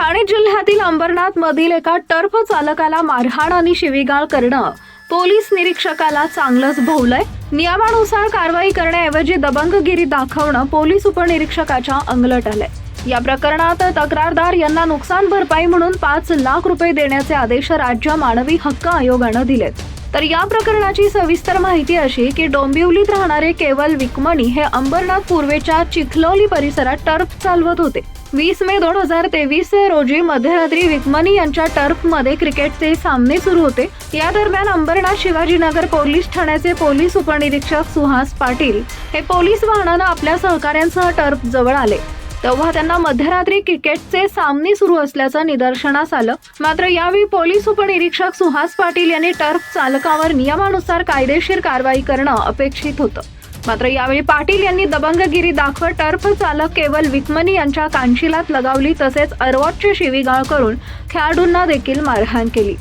ठाणे जिल्ह्यातील अंबरनाथ मधील एका टर्फ चालकाला मारहाण आणि शिवीगाळ करणं. पोलीस निरीक्षकाला चांगलंच भोवलंय. नियमानुसार कारवाई करण्याऐवजी दबंगगिरी दाखवणं पोलीस उपनिरीक्षकाच्या अंगलट आलंय. या प्रकरणात तक्रारदार यांना नुकसान भरपाई म्हणून पाच लाख रुपये देण्याचे आदेश राज्य मानवी हक्क आयोगानं दिलेत. तर या प्रकरणाची सविस्तर माहिती अशी की डोंबिवलीत राहणारे केवल विकमणी हे अंबरनाथ पूर्वेच्या चिखलोली परिसरात टर्फ चालवत होते. वीस मे दोन हजार तेवीस रोजी मध्यरात्री विकमणी यांच्या टर्फमध्ये क्रिकेटचे सामने सुरू होते. या दरम्यान अंबरनाथ शिवाजीनगर पोलीस ठाण्याचे पोलीस उपनिरीक्षक सुहास पाटील हे पोलीस वाहनानं आपल्या सहकाऱ्यांसह टर्फ जवळ आले. तेव्हा त्यांना मध्यरात्री क्रिकेटचे सामने सुरू असल्याचं निदर्शनास आलं. मात्र यावेळी पोलीस उपनिरीक्षक सुहास पाटील यांनी टर्फ चालकावर नियमानुसार कायदेशीर कारवाई करणं अपेक्षित होतं. मात्र यावेळी पाटील यांनी दबंगगिरी दाखवत टर्फ चालक केवल विकमनी यांच्या कानशिलात लगावली तसेच अरवॉटची शिवीगाळ करून खेळाडूंना देखील मारहाण केली.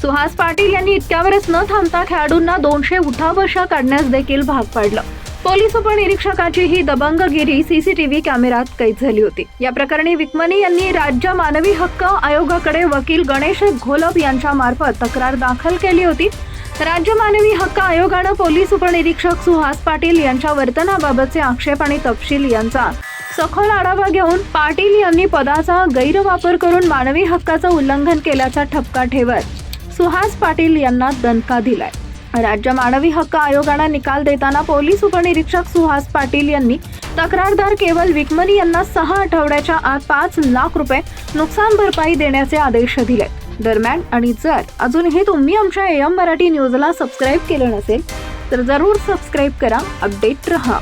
सुहास पाटील यांनी इतक्यावरच न थांबता खेळाडूंना दोनशे उठाबशा काढण्यास देखील भाग पाडलं. पोलीस उपनिरीक्षकाची ही दबंगगिरी सीसीटीव्ही कॅमेऱ्यात कैद झाली होती. या प्रकरणी विकमनी यांनी राज्य मानवी हक्क आयोगाकडे वकील गणेश घोलप यांच्या मार्फत तक्रार दाखल केली होती. राज्य मानवी हक्क आयोगानं पोलीस उपनिरीक्षक सुहास पाटील यांच्या वर्तनाबाबतचे आक्षेप आणि तपशील यांचा सखोल आढावा घेऊन पाटील यांनी पदाचा गैरवापर करून मानवी हक्काचं उल्लंघन केल्याचा ठपका ठेवत सुहास पाटील यांना दणका दिलाय. राज्य मानवी हक्क आयोगाला निकाल देताना पोलीस उपनिरीक्षक सुहास पाटील यांनी तक्रारदार केवल विकमनी यांना सहा आठवड्याच्या आत पाच लाख रुपये नुकसान भरपाई देण्याचे आदेश दिले. दरम्यान आणि जर अजूनही तुम्ही आमच्या एम मराठी न्यूजला सबस्क्राईब केलं नसेल तर जरूर सबस्क्राईब करा अपडेट रहा.